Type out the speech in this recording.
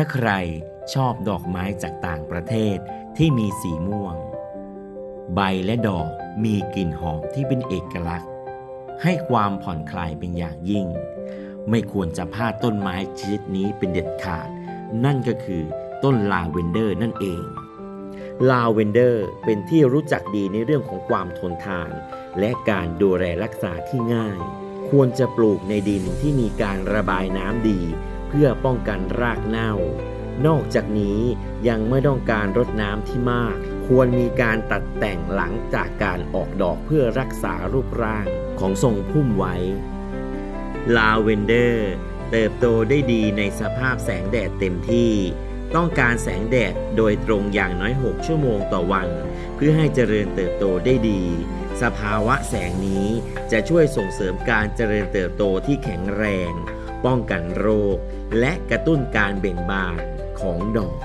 ถ้าใครชอบดอกไม้จากต่างประเทศที่มีสีม่วง ใบและดอกมีกลิ่นหอมที่เป็นเอกลักษณ์ ให้ความผ่อนคลายเป็นอย่างยิ่ง ไม่ควรจะพลาดต้นไม้ชนิดนี้เป็นเด็ดขาด นั่นก็คือต้นลาเวนเดอร์นั่นเองลาเวนเดอร์เป็นที่รู้จักดีในเรื่องของความทนทาน และการดูแลรักษาที่ง่าย ควรจะปลูกในดินที่มีการระบายน้ำดี เพื่อป้องกันรากเน่า นอกจากนี้ยังไม่ต้องการรดน้ำที่มาก ควรมีการตัดแต่งหลังจากการออกดอกเพื่อรักษารูปร่างของทรงพุ่มไว้ ลาเวนเดอร์เติบโตได้ดีในสภาพแสงแดดเต็มที่ ต้องการแสงแดดโดยตรงอย่างน้อย 6 ชั่วโมงต่อวัน เพื่อให้เจริญเติบโตได้ดี สภาวะแสงนี้จะช่วยส่งเสริมการเจริญเติบโตที่แข็งแรง ป้องกันโรค และกระตุ้นการเบ่งบานของดอก